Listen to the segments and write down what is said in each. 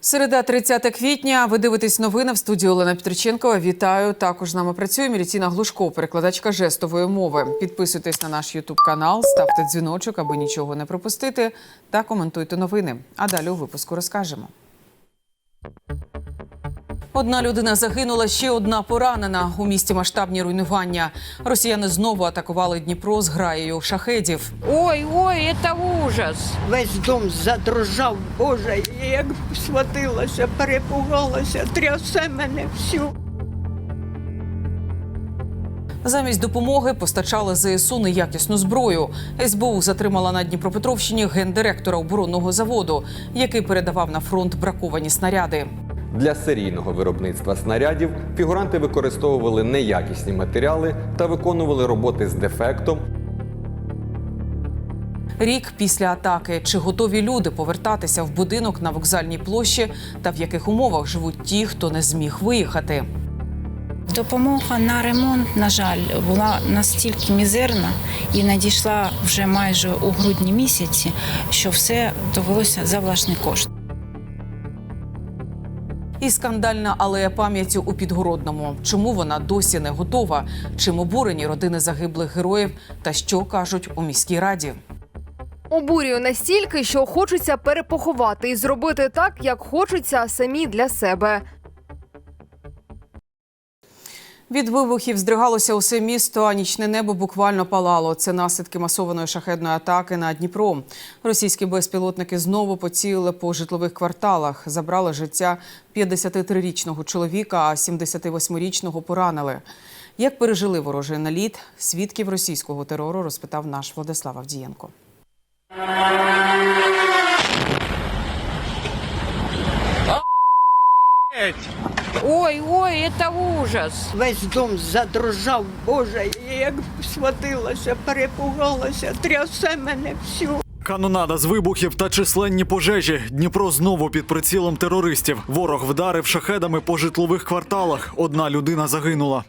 Середа 30 квітня. Ви дивитесь новини в студії Олена Петриченкова. Вітаю. Також з нами працює Міліціна Глушко, перекладачка жестової мови. Підписуйтесь на наш Ютуб канал, ставте дзвіночок, аби нічого не пропустити, та коментуйте новини. А далі у випуску розкажемо. Одна людина загинула, ще одна поранена. У місті масштабні руйнування. Росіяни знову атакували Дніпро з граєю шахедів. Ой, ой, это ужас. Весь дом задрожав, Боже, я як схватилася, перепугалася, трясе мене всю. Замість допомоги постачали ЗСУ неякісну зброю. СБУ затримала на Дніпропетровщині гендиректора оборонного заводу, який передавав на фронт браковані снаряди. Для серійного виробництва снарядів фігуранти використовували неякісні матеріали та виконували роботи з дефектом. Рік після атаки чи готові люди повертатися в будинок на вокзальній площі та в яких умовах живуть ті, хто не зміг виїхати. Допомога на ремонт, на жаль, була настільки мізерна і надійшла вже майже у грудні місяці, що все довелося за власний кошт. І скандальна алея пам'яті у Підгородному. Чому вона досі не готова? Чим обурені родини загиблих героїв та що кажуть у міській раді? Обурюю настільки, що хочеться перепоховати і зробити так, як хочеться самі для себе. Від вибухів здригалося усе місто, а нічне небо буквально палало. Це наслідки масованої шахедної атаки на Дніпро. Російські безпілотники знову поцілили по житлових кварталах, забрали життя 53-річного чоловіка, а 78-річного поранили. Як пережили ворожий наліт, свідків російського терору розпитав наш Владислав Авдієнко. Ой, ой, это ужас. Весь дом задрожав, Боже, я як схватилася, перепугалася, трясе мене всю. Канонада з вибухів та численні пожежі. Дніпро знову під прицілом терористів. Ворог вдарив шахедами по житлових кварталах. Одна людина загинула.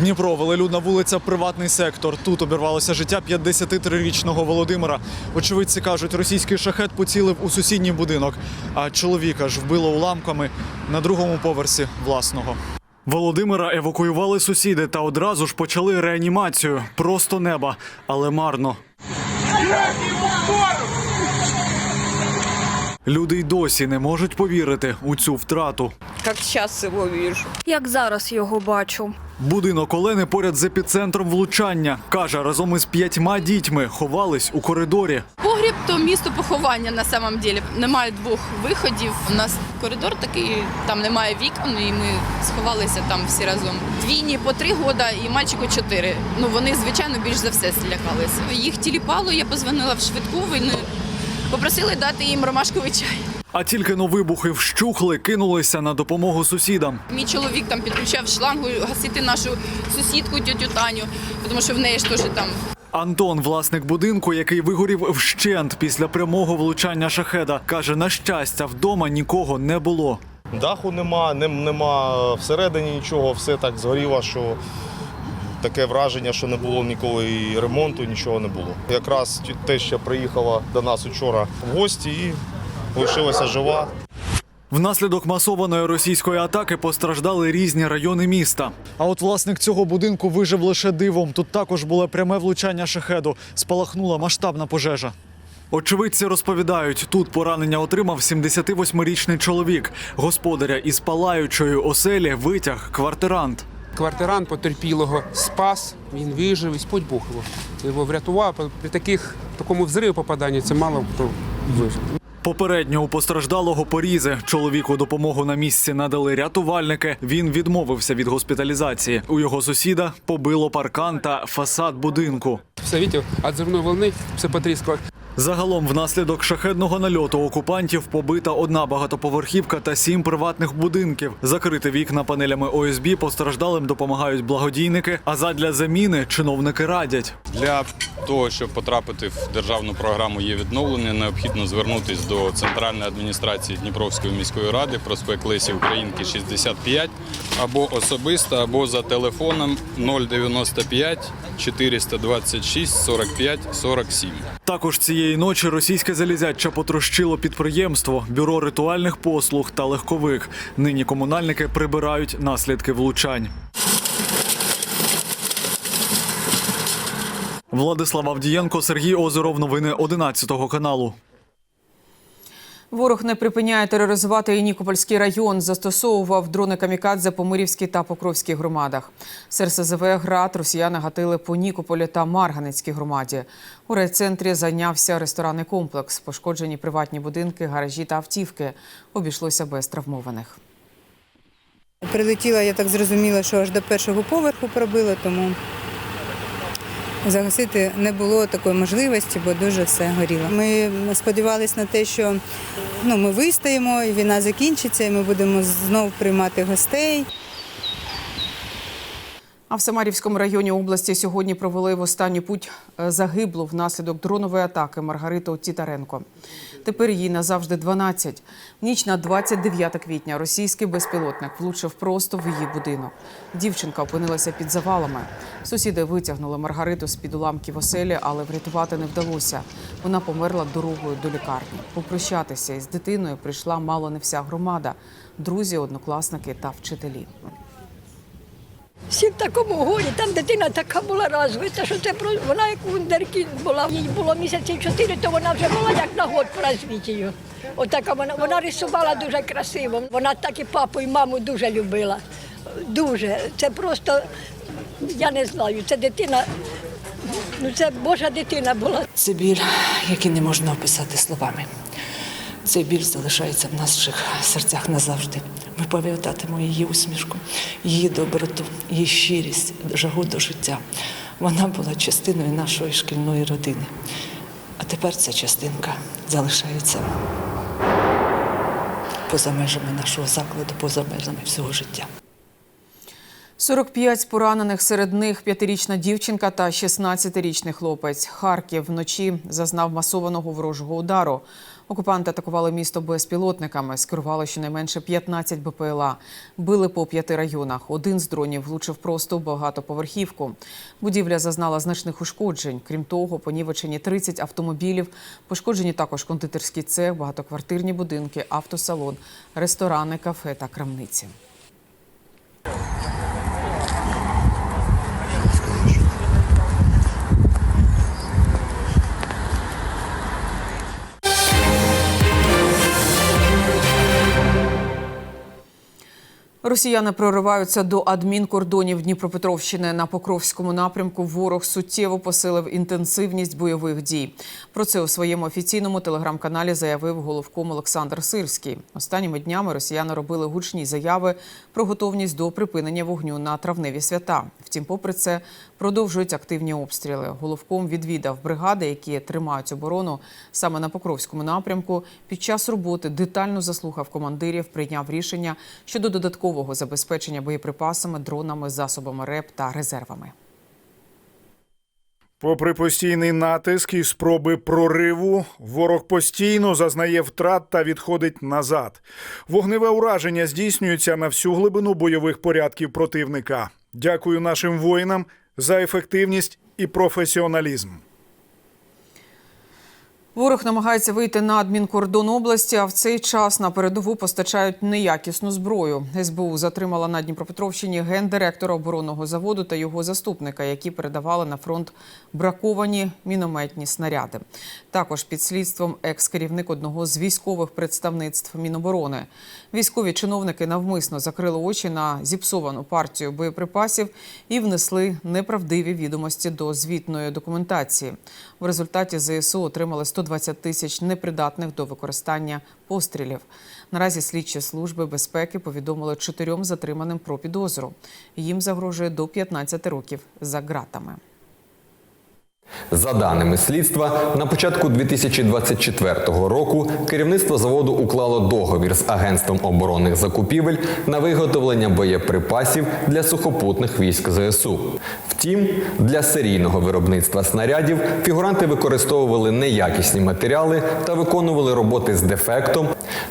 Дніпро, велелюдна вулиця, приватний сектор. Тут обірвалося життя 53-річного Володимира. Очевидці кажуть, російський шахет поцілив у сусідній будинок, а чоловіка ж вбило уламками на другому поверсі власного. Володимира евакуювали сусіди та одразу ж почали реанімацію. Просто неба, але марно. Люди й досі не можуть повірити у цю втрату. Как сейчас его вижу. Як зараз його бачу. Будинок Олени поряд з епіцентром влучання. Каже, разом із п'ятьма дітьми ховались у коридорі. Погріб то місто поховання на самом деле. Немає двох виходів. У нас коридор такий, там немає вікон, і ми сховалися там всі разом. Двійні по три года і мальчику чотири. Ну вони, звичайно, більш за все злякалися. Їх тіліпало, я позвонила в швидку, вони попросили дати їм ромашковий чай. А тільки но вибухи вщухли, кинулися на допомогу сусідам. Мій чоловік там підключав шлангу гасити нашу сусідку тьотю Таню, тому що в неї ж теж там Антон, власник будинку, який вигорів вщент після прямого влучання шахеда, каже: на щастя, вдома нікого не було. Даху нема, нем- нема всередині нічого, все так згоріло, що таке враження, що не було ніколи і ремонту, нічого не було. Якраз теща приїхала до нас вчора в гості і лишилася жива. Внаслідок масованої російської атаки постраждали різні райони міста. А от власник цього будинку вижив лише дивом. Тут також було пряме влучання шахеду. Спалахнула масштабна пожежа. Очевидці розповідають, тут поранення отримав 78-річний чоловік. Господаря із палаючої оселі витяг квартирант. Квартирант потерпілого спас, він вижив і Господь Бог його, його врятував. При таких, такому взриву попаданні це мало хто вижив. Попередньо у постраждалого порізи чоловіку допомогу на місці надали рятувальники. Він відмовився від госпіталізації. У його сусіда побило паркан та фасад будинку. Все, бачите, від зривної волни все потріскало. Загалом, внаслідок шахедного нальоту окупантів побита одна багатоповерхівка та сім приватних будинків. Закрити вікна панелями ОСБ постраждалим допомагають благодійники. А задля заміни чиновники радять. Для того, щоб потрапити в державну програму є відновлення, необхідно звернутися до центральної адміністрації Дніпровської міської ради, проспект Лесі Українки 65, або особисто, або за телефоном 095 426 45 47. Також цієї Цієї ночі російське залізяча потрощило підприємство, бюро ритуальних послуг та легкових. Нині комунальники прибирають наслідки влучань. Владислав Авдієнко, Сергій Озеров. Новини 11 каналу. Ворог не припиняє тероризувати і Нікопольський район. Застосовував дрони камікадзе по Мирівській та Покровській громадах. З РСЗВ «Град» росіяни гатили по Нікополі та Марганецькій громаді. У райцентрі зайнявся ресторанний комплекс. Пошкоджені приватні будинки, гаражі та автівки. Обійшлося без травмованих. Прилетіла, я так зрозуміла, що аж до першого поверху пробила, тому загасити не було такої можливості, бо дуже все горіло. Ми сподівалися на те, що ну, ми вистоїмо, і війна закінчиться, і ми будемо знову приймати гостей. А в Самарівському районі області сьогодні провели в останню путь е, загиблу внаслідок дронової атаки Маргариту Тітаренко. Тепер їй назавжди 12. В ніч на 29 квітня російський безпілотник влучив просто в її будинок. Дівчинка опинилася під завалами. Сусіди витягнули Маргариту з-під уламків оселі, але врятувати не вдалося. Вона померла дорогою до лікарні. Попрощатися із дитиною прийшла мало не вся громада, друзі, однокласники та вчителі. Всі в такому горі, там дитина така була розвита, що це про вона як вундеркінд була. Їй було місяців чотири, то вона вже була як на год по розвитію. Отака вона вона рисувала дуже красиво. Вона так і папу, і маму дуже любила. Дуже. Це просто я не знаю. Це дитина, ну це Божа дитина була. Це біль, який не можна описати словами. Цей біль залишається в наших серцях назавжди. Ми пам'ятатимо її усмішку, її доброту, її щирість, жагу до життя. Вона була частиною нашої шкільної родини. А тепер ця частинка залишається поза межами нашого закладу, поза межами всього життя. 45 поранених, серед них п'ятирічна дівчинка та 16-річний хлопець. Харків вночі зазнав масованого ворожого удару. Окупанти атакували місто безпілотниками, скерували щонайменше 15 БПЛА. Били по п'яти районах. Один з дронів влучив просто багатоповерхівку. Будівля зазнала значних ушкоджень. Крім того, понівечені 30 автомобілів. Пошкоджені також кондитерський цех, багатоквартирні будинки, автосалон, ресторани, кафе та крамниці. Росіяни прориваються до адмінкордонів Дніпропетровщини на Покровському напрямку. Ворог суттєво посилив інтенсивність бойових дій. Про це у своєму офіційному телеграм-каналі заявив головком Олександр Сирський. Останніми днями росіяни робили гучні заяви про готовність до припинення вогню на травневі свята. Втім, попри це, продовжують активні обстріли. Головком відвідав бригади, які тримають оборону саме на Покровському напрямку. Під час роботи детально заслухав командирів, прийняв рішення щодо додаткового забезпечення боєприпасами, дронами, засобами РЕП та резервами. Попри постійний натиск і спроби прориву, ворог постійно зазнає втрат та відходить назад. Вогневе ураження здійснюється на всю глибину бойових порядків противника. Дякую нашим воїнам за ефективність і професіоналізм. Ворог намагається вийти на адмінкордон області, а в цей час на передову постачають неякісну зброю. СБУ затримала на Дніпропетровщині гендиректора оборонного заводу та його заступника, які передавали на фронт браковані мінометні снаряди. Також під слідством екс-керівник одного з військових представництв Міноборони. Військові чиновники навмисно закрили очі на зіпсовану партію боєприпасів і внесли неправдиві відомості до звітної документації. В результаті ЗСУ отримали 120 тисяч непридатних до використання пострілів. Наразі слідчі служби безпеки повідомили чотирьом затриманим про підозру. Їм загрожує до 15 років за ґратами. За даними слідства, на початку 2024 року керівництво заводу уклало договір з агентством оборонних закупівель на виготовлення боєприпасів для сухопутних військ ЗСУ. Втім, для серійного виробництва снарядів фігуранти використовували неякісні матеріали та виконували роботи з дефектом.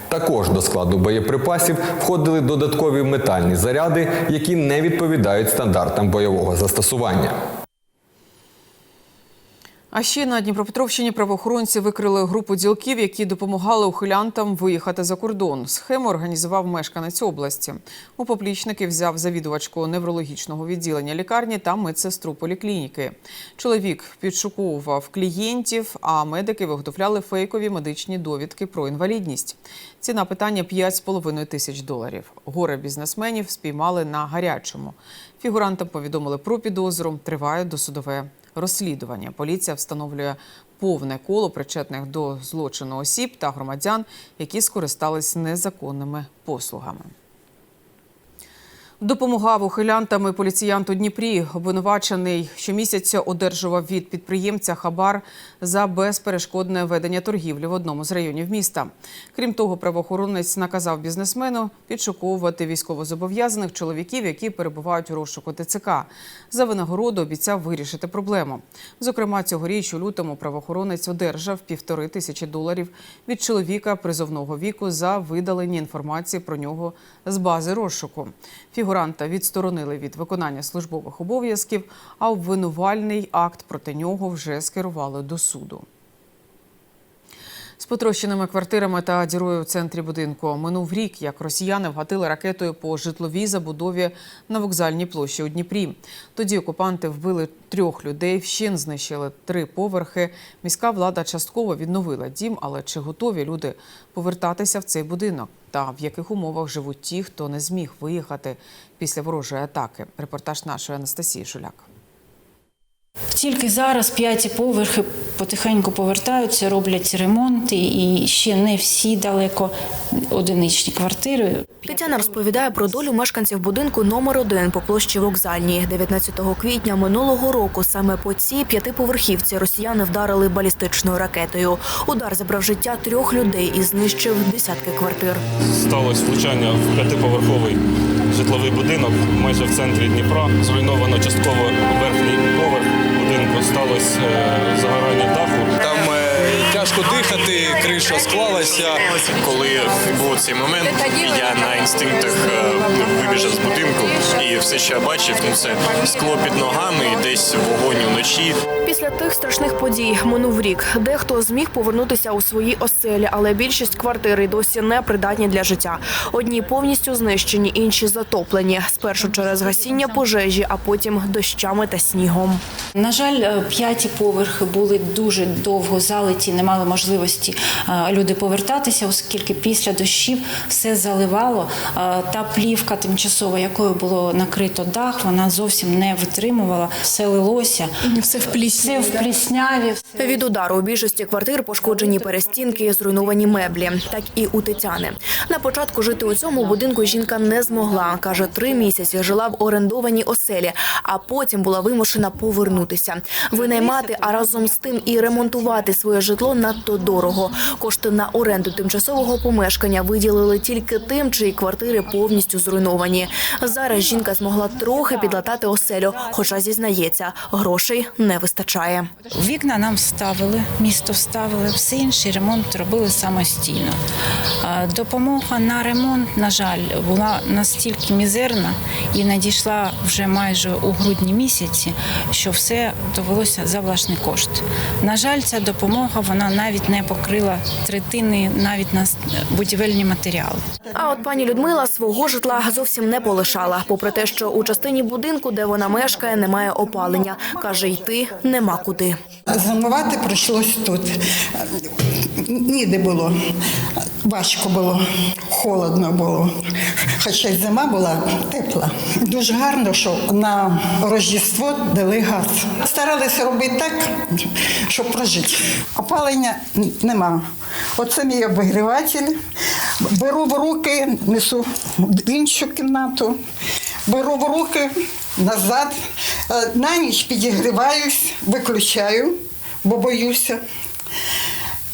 Також до складу боєприпасів входили додаткові метальні заряди, які не відповідають стандартам бойового застосування. А ще на Дніпропетровщині правоохоронці викрили групу ділків, які допомагали ухилянтам виїхати за кордон. Схему організував мешканець області. У поплічники взяв завідувачку неврологічного відділення лікарні та медсестру поліклініки. Чоловік підшуковував клієнтів, а медики виготовляли фейкові медичні довідки про інвалідність. Ціна питання 5,5 тисяч доларів. Горе бізнесменів спіймали на гарячому. Фігурантам повідомили про підозру. Триває досудове розслідування. Поліція встановлює повне коло причетних до злочину осіб та громадян, які скористались незаконними послугами. Допомагав ухилянтам і поліціянт у Дніпрі. Обвинувачений щомісяця одержував від підприємця хабар за безперешкодне ведення торгівлі в одному з районів міста. Крім того, правоохоронець наказав бізнесмену підшуковувати військовозобов'язаних чоловіків, які перебувають у розшуку ТЦК. За винагороду обіцяв вирішити проблему. Зокрема, цьогоріч у лютому правоохоронець одержав півтори тисячі доларів від чоловіка призовного віку за видалення інформації про нього з бази розшуку. Фігуранта відсторонили від виконання службових обов'язків, а обвинувальний акт проти нього вже скерували до суду. З потрощеними квартирами та дірою в центрі будинку минув рік, як росіяни вгатили ракетою по житловій забудові на вокзальній площі у Дніпрі. Тоді окупанти вбили трьох людей, вщин знищили три поверхи. Міська влада частково відновила дім, але чи готові люди повертатися в цей будинок? Та в яких умовах живуть ті, хто не зміг виїхати після ворожої атаки? Репортаж нашої Анастасії Шуляк. Тільки зараз п'яті поверхи потихеньку повертаються, роблять ремонти, і ще не всі далеко одиничні квартири. Тетяна розповідає про долю мешканців будинку номер 1 по площі Вокзальній. 19 квітня минулого року саме по цій п'ятиповерхівці росіяни вдарили балістичною ракетою. Удар забрав життя трьох людей і знищив десятки квартир. Сталося влучання в п'ятиповерховий житловий будинок майже в центрі Дніпра. Зруйновано частково верхній поверх. Сталося е, загорання даху. Там е, тяжко дихати, криша склалася. Коли був цей момент, я на інстинктах е, вибіжав з будинку і все, що я бачив, ну це скло під ногами, і десь вогонь вночі. Після тих страшних подій минув рік. Дехто зміг повернутися у свої оселі, але більшість квартир досі не придатні для життя. Одні повністю знищені, інші затоплені. Спершу через гасіння пожежі, а потім дощами та снігом. На жаль, е, п'яті поверхи були дуже довго залиті, не мали можливості е, люди повертатися, оскільки після дощів все заливало. Е, Та плівка тимчасова, якою було накрито дах, вона зовсім не витримувала, все лилося. Все в плісняві. Все в плісняві. Від удару у більшості квартир пошкоджені перестінки, зруйновані меблі. Так і у Тетяни. На початку жити у цьому будинку жінка не змогла. Каже, три місяці жила в орендованій оселі, а потім була вимушена повернутися. Винаймати, а разом з тим і ремонтувати своє житло надто дорого. Кошти на оренду тимчасового помешкання виділили тільки тим, чиї квартири повністю зруйновані. Зараз жінка змогла трохи підлатати оселю, хоча зізнається, грошей не вистачає. Вікна нам вставили, місто вставили, все інший ремонт робили самостійно. Допомога на ремонт, на жаль, була настільки мізерна і надійшла вже майже у грудні місяці, що все довелося за власний кошт. На жаль, ця допомога вона навіть не покрила третини навіть на будівельні матеріали. А от пані Людмила свого житла зовсім не полишала, попри те, що у частині будинку, де вона мешкає, немає опалення. Каже, йти нема куди. Зимувати прийшлось тут. Ніде було. Важко було, холодно було. Хоча й зима була тепла. Дуже гарно, що на Рождество дали газ. Старалися робити так, щоб прожити. Опалення нема. Оце мій обігріватель. Беру в руки, несу в іншу кімнату, беру в руки назад. Е, На ніч підігріваюсь, виключаю, бо боюся.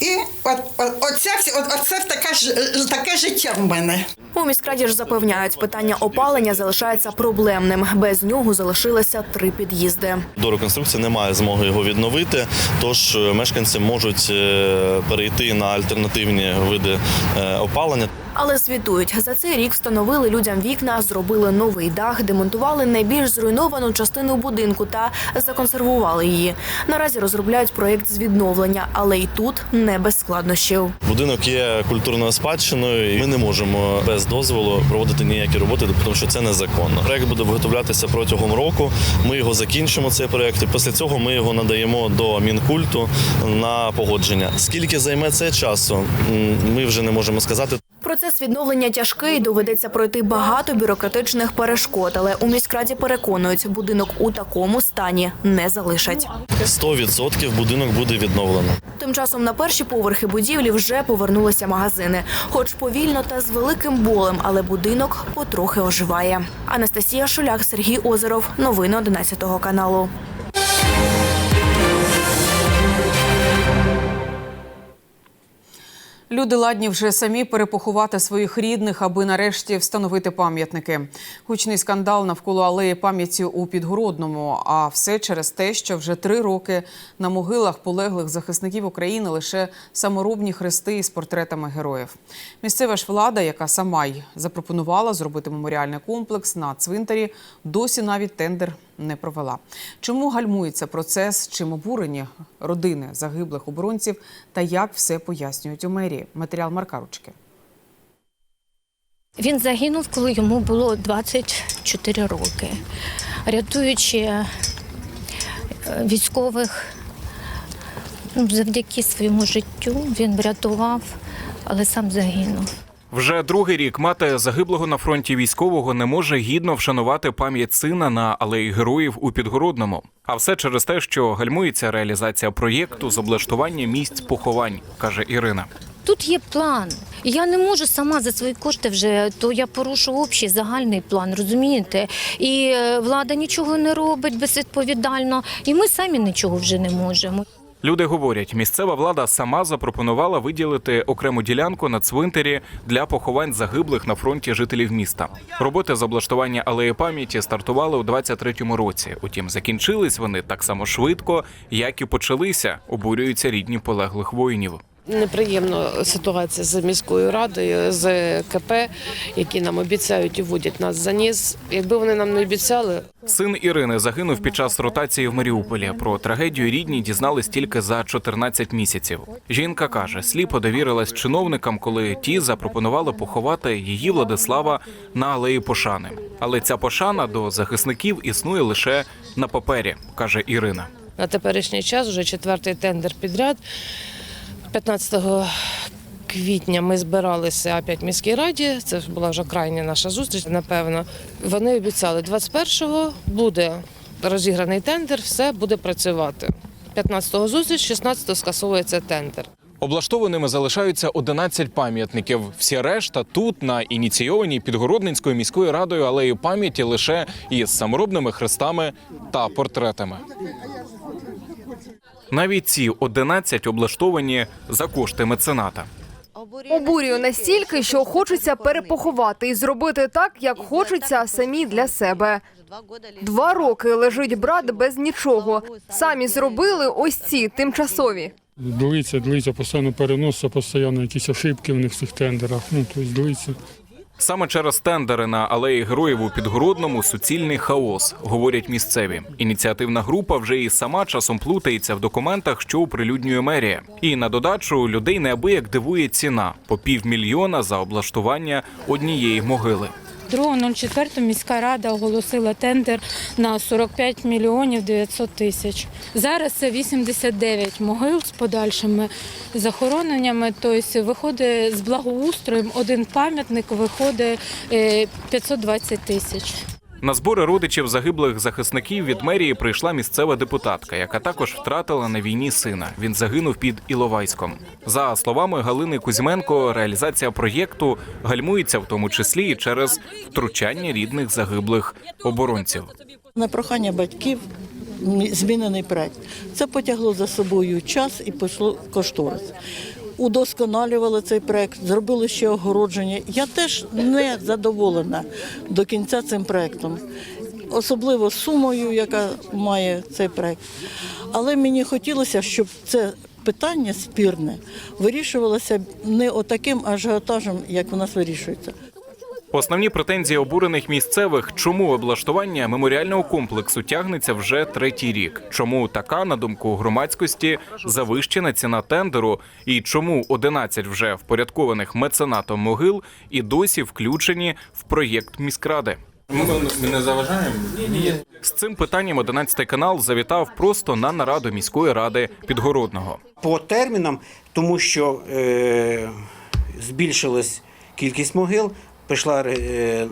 І от, от, оце, всі- от, оце таке, ж- таке життя в мене. У міськраді ж запевняють, питання опалення залишається проблемним. Без нього залишилися три під'їзди. Дороконструкція не має змоги його відновити, тож е, мешканці можуть е, перейти на альтернативні види е, опалення. Але звітують, за цей рік встановили людям вікна, зробили новий дах, демонтували найбільш зруйновану частину будинку та законсервували її. Наразі розробляють проєкт з відновлення, але й тут не без складнощів. Будинок є культурною спадщиною. і Ми не можемо без дозволу проводити ніякі роботи, тому що це незаконно. Проект буде виготовлятися протягом року. Ми його закінчимо. Цей проект. і Після цього ми його надаємо до мінкульту на погодження. Скільки займе це часу? Ми вже не можемо сказати. Процес відновлення тяжкий, доведеться пройти багато бюрократичних перешкод, але у міськраді переконують, будинок у такому стані не залишать. 100% будинок буде відновлено. Тим часом на перші поверхи будівлі вже повернулися магазини, хоч повільно та з великим болем, але будинок потрохи оживає. Анастасія Шуляк, Сергій Озеров. Новини 11 каналу. Люди ладні вже самі перепоховати своїх рідних, аби нарешті встановити пам'ятники. Гучний скандал навколо алеї пам'яті у Підгородному. А все через те, що вже три роки на могилах полеглих захисників України лише саморобні хрести із портретами героїв. Місцева ж влада, яка сама й запропонувала зробити меморіальний комплекс на цвинтарі, досі навіть тендер не провела. Чому гальмується процес, чим обурені родини загиблих оборонців та як все пояснюють у мерії? Матеріал Марка Ручки. Він загинув, коли йому було 24 роки, рятуючи е, військових ну, завдяки своєму життю. Він врятував, але сам загинув. Вже другий рік мати загиблого на фронті військового не може гідно вшанувати пам'ять сина на алеї героїв у Підгородному. А все через те, що гальмується реалізація проєкту з облаштування місць поховань, каже Ірина. Тут є план. Я не можу сама за свої кошти вже, то я порушу общий загальний план, розумієте? І е, влада нічого не робить безвідповідально, і ми самі нічого вже не можемо. Люди говорять, місцева влада сама запропонувала виділити окрему ділянку на цвинтарі для поховань загиблих на фронті жителів міста. Роботи з облаштування алеї пам'яті стартували у 23-му році. Утім, закінчились вони так само швидко, як і почалися. Обурюються рідні полеглих воїнів. Неприємна ситуація з міською радою, з КП, які нам обіцяють і водять нас за ніс. Якби вони нам не обіцяли, Син Ірини загинув під час ротації в Маріуполі. Про трагедію рідні дізнались тільки за 14 місяців. Жінка каже, сліпо довірилась чиновникам, коли ті запропонували поховати її Владислава на алеї Пошани. Але ця пошана до захисників існує лише на папері, каже Ірина. на теперішній час вже четвертий тендер підряд. 15 квітня ми збиралися опять в міській раді. Це була вже крайня наша зустріч. Напевно, вони обіцяли 21-го буде розіграний тендер, все буде працювати. 15-го зустріч, 16-го скасовується тендер. Облаштованими залишаються 11 пам'ятників. Всі решта тут на ініційованій Підгородненською міською радою алеї пам'яті лише із саморобними хрестами та портретами. Навіть ці 11 облаштовані за кошти мецената. Обурює настільки, що хочеться перепоховати і зробити так, як хочеться самі для себе. Два роки лежить брат без нічого. Самі зробили ось ці тимчасові. Длиться, длиться, постійно переноситься, постійно якісь ошибки в них в цих тендерах. Ну, тобто длиться. Саме через тендери на алеї героїв у Підгородному суцільний хаос, говорять місцеві. Ініціативна група вже і сама часом плутається в документах, що оприлюднює мерія. І на додачу людей неабияк дивує ціна по півмільйона за облаштування однієї могили. 2.04 міська рада оголосила тендер на 45 мільйонів 900 тисяч. Зараз це 89 могил з подальшими захороненнями. Тобто виходить з благоустроєм один пам'ятник виходить е, 520 тисяч. На збори родичів загиблих захисників від мерії прийшла місцева депутатка, яка також втратила на війні сина. Він загинув під Іловайськом. За словами Галини Кузьменко, реалізація проєкту гальмується в тому числі і через втручання рідних загиблих оборонців. На прохання батьків змінений проект. Це потягло за собою час і пішло кошторис. Удосконалювали цей проект, зробили ще огородження. Я теж не задоволена до кінця цим проектом, особливо сумою, яка має цей проект. Але мені хотілося, щоб це питання спірне вирішувалося не отаким ажіотажем, як у нас вирішується. Основні претензії обурених місцевих, чому облаштування меморіального комплексу тягнеться вже третій рік. Чому така, на думку громадськості, завищена ціна тендеру, і чому 11 вже впорядкованих меценатом могил і досі включені в проєкт міськради. Ми не заважаємо? З цим питанням 11 канал завітав просто на нараду міської ради Підгородного. по термінам, тому що е, збільшилась кількість могил, прийшла е,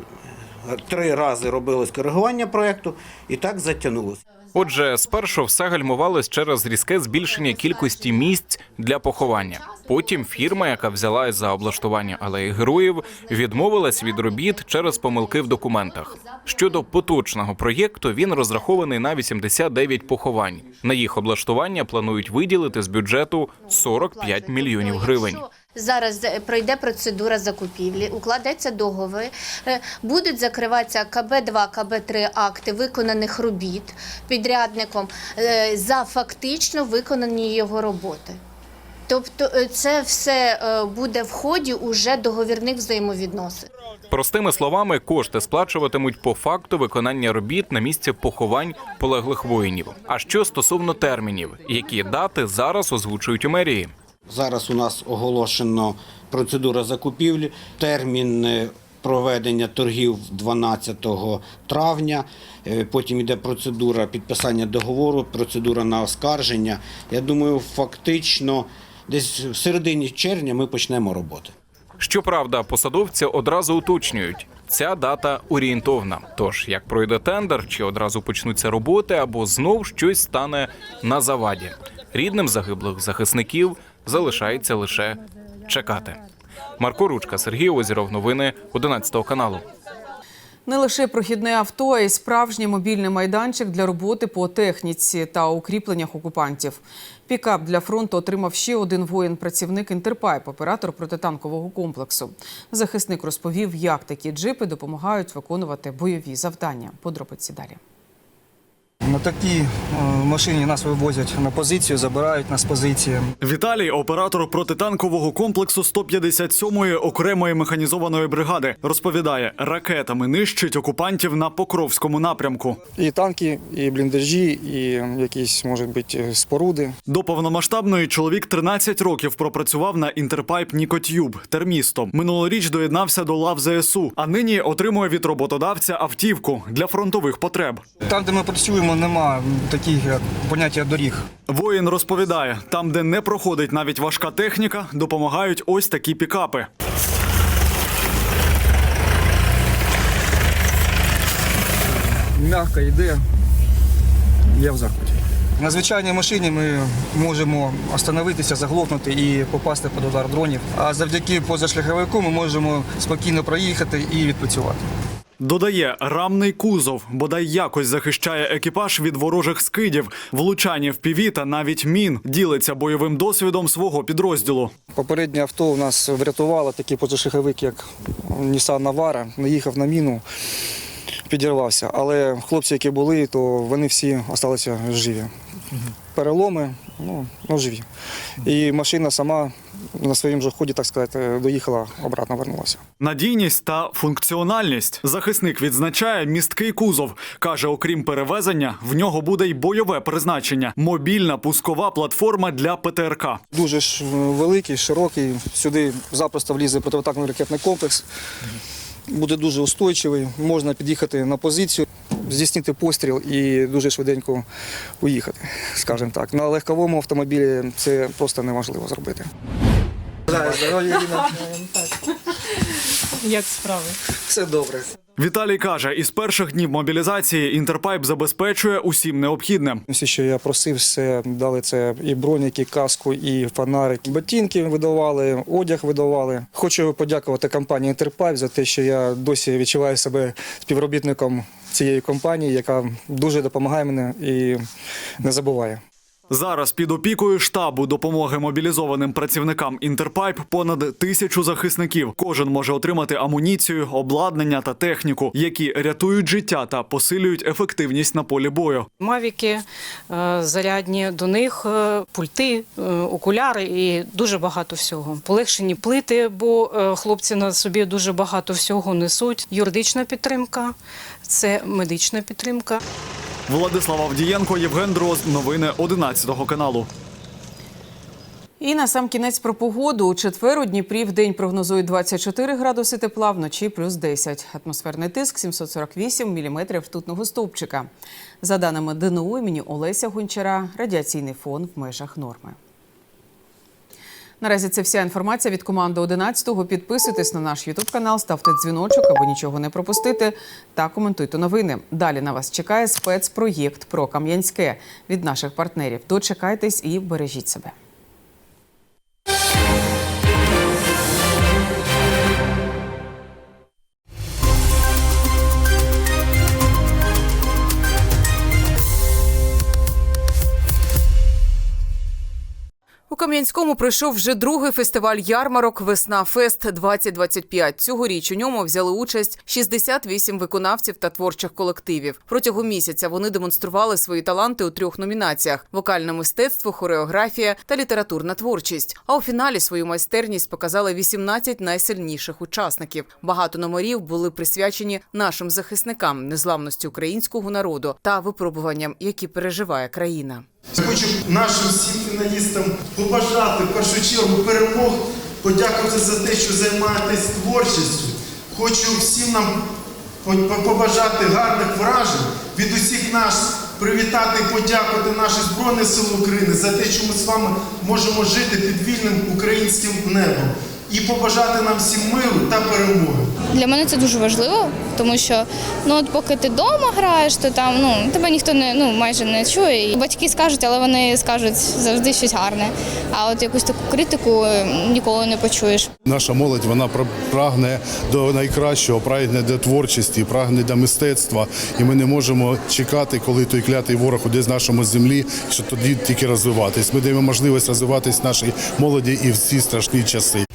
три рази робилось коригування проєкту, і так затягнулося. Отже, спершу все гальмувалось через різке збільшення кількості місць для поховання. Потім фірма, яка взялась за облаштування алеї героїв, відмовилась від робіт через помилки в документах. Щодо поточного проєкту, він розрахований на 89 поховань. На їх облаштування планують виділити з бюджету 45 мільйонів гривень. Зараз е, пройде процедура закупівлі, укладеться договір, е, будуть закриватися КБ-2, КБ-3 акти виконаних робіт підрядником е, за фактично виконані його роботи. Тобто це все буде в ході уже договірних взаємовідносин. Простими словами, кошти сплачуватимуть по факту виконання робіт на місці поховань полеглих воїнів. А що стосовно термінів, які дати зараз озвучують у мерії? Зараз у нас оголошено процедура закупівлі, термін е, проведення торгів 12 травня. Е, Потім йде процедура підписання договору, процедура на оскарження. Я думаю, фактично десь в середині червня ми почнемо роботи. Щоправда, посадовці одразу уточнюють. Ця дата орієнтовна. Тож як пройде тендер, чи одразу почнуться роботи, або знов щось стане на заваді. Рідним загиблих захисників залишається лише чекати. Марко Ручка, Сергій Озіров. Новини 11 каналу. Не лише прохідне авто, а й справжній мобільний майданчик для роботи по техніці та укріпленнях окупантів. Пікап для фронту отримав ще один воїн-працівник Інтерпайп, оператор протитанкового комплексу. Захисник розповів, як такі джипи допомагають виконувати бойові завдання. Подробиці далі. На такій е, машині нас вивозять на позицію, забирають нас з позиції. Віталій, оператор протитанкового комплексу 157-ї окремої механізованої бригади, розповідає, ракетами нищить окупантів на Покровському напрямку. І танки, і бліндажі, і якісь, може бути, споруди. До повномасштабної чоловік 13 років пропрацював на інтерпайп Нікотюб термісто. Минулоріч доєднався до лав ЗСУ, а нині отримує від роботодавця автівку для фронтових потреб. Там, де ми працюємо, нема таких як поняття доріг. Воїн розповідає, там, де не проходить навіть важка техніка, допомагають ось такі пікапи. Мягко йде. Я в захваті. На звичайній машині ми можемо остановитися, заглохнути і попасти під удар дронів. А завдяки позашляховику ми можемо спокійно проїхати і відпрацювати. Додає, рамний кузов бодай якось захищає екіпаж від ворожих скидів, влучання в піві та навіть мін. Ділиться бойовим досвідом свого підрозділу. Попереднє авто у нас врятувало такий позашляховик, як Nissan Navara. Наїхав на міну, підірвався. Але хлопці, які були, то вони всі залишилися живі. Переломи, ну, ну живі. І машина сама на своєму же ході, так сказати, доїхала, обратно вернулася. Надійність та функціональність. Захисник відзначає місткий кузов. Каже, окрім перевезення, в нього буде й бойове призначення мобільна пускова платформа для ПТРК. Дуже ж великий, широкий. Сюди запросто влізе противотанковий ракетний комплекс. Буде дуже устойчивий. Можна під'їхати на позицію, здійснити постріл і дуже швиденько уїхати, скажімо так. На легковому автомобілі це просто неможливо зробити. Здоров'я. Як справи? Все добре. Віталій каже, із перших днів мобілізації інтерпайп забезпечує усім необхідне. Все, що я просив, все дали це і броніки, каску, і фонарик. Ботинки видавали, одяг видавали. Хочу подякувати компанії Інтерпайп за те, що я досі відчуваю себе співробітником цієї компанії, яка дуже допомагає мені і не забуває. Зараз під опікою штабу допомоги мобілізованим працівникам Інтерпайп понад тисячу захисників. Кожен може отримати амуніцію, обладнання та техніку, які рятують життя та посилюють ефективність на полі бою. Мавіки е, зарядні до них, е, пульти, е, окуляри і дуже багато всього. Полегшені плити, бо хлопці на собі дуже багато всього несуть. Юридична підтримка, це медична підтримка. Владислав Авдієнко, Євген Дроз. Новини 11 каналу. І на сам кінець про погоду. У четвер у Дніпрі в день прогнозують 24 градуси тепла, вночі плюс 10. Атмосферний тиск 748 міліметрів тутного стовпчика. За даними ДНУ імені Олеся Гончара, радіаційний фон в межах норми. Наразі це вся інформація від команди 11-го. Підписуйтесь на наш Ютуб канал, ставте дзвіночок, аби нічого не пропустити, та коментуйте новини. Далі на вас чекає спецпроєкт про Кам'янське від наших партнерів. Дочекайтесь і бережіть себе. Кам'янському пройшов вже другий фестиваль ярмарок Весна Фест 2025 Цьогоріч у ньому взяли участь 68 виконавців та творчих колективів. Протягом місяця вони демонстрували свої таланти у трьох номінаціях: вокальне мистецтво, хореографія та літературна творчість. А у фіналі свою майстерність показали 18 найсильніших учасників. Багато номерів були присвячені нашим захисникам, незламності українського народу та випробуванням, які переживає країна. Я хочу нашим всім фіналістам побажати в першу чергу перемог, подякувати за те, що займаєтесь творчістю. Хочу всім нам побажати гарних вражень від усіх нас, привітати і подякувати наші Збройні Сили України за те, що ми з вами можемо жити під вільним українським небом. І побажати нам всім миру та перемоги. Для мене це дуже важливо, тому що ну от поки ти вдома граєш, то там ну тебе ніхто не ну майже не чує. І батьки скажуть, але вони скажуть завжди щось гарне. А от якусь таку критику ніколи не почуєш. Наша молодь вона пра- прагне до найкращого, прагне до творчості, прагне до мистецтва. І ми не можемо чекати, коли той клятий ворог уйде з нашої землі, що тоді тільки розвиватись. Ми даємо можливість розвиватись нашій молоді і в ці страшні часи.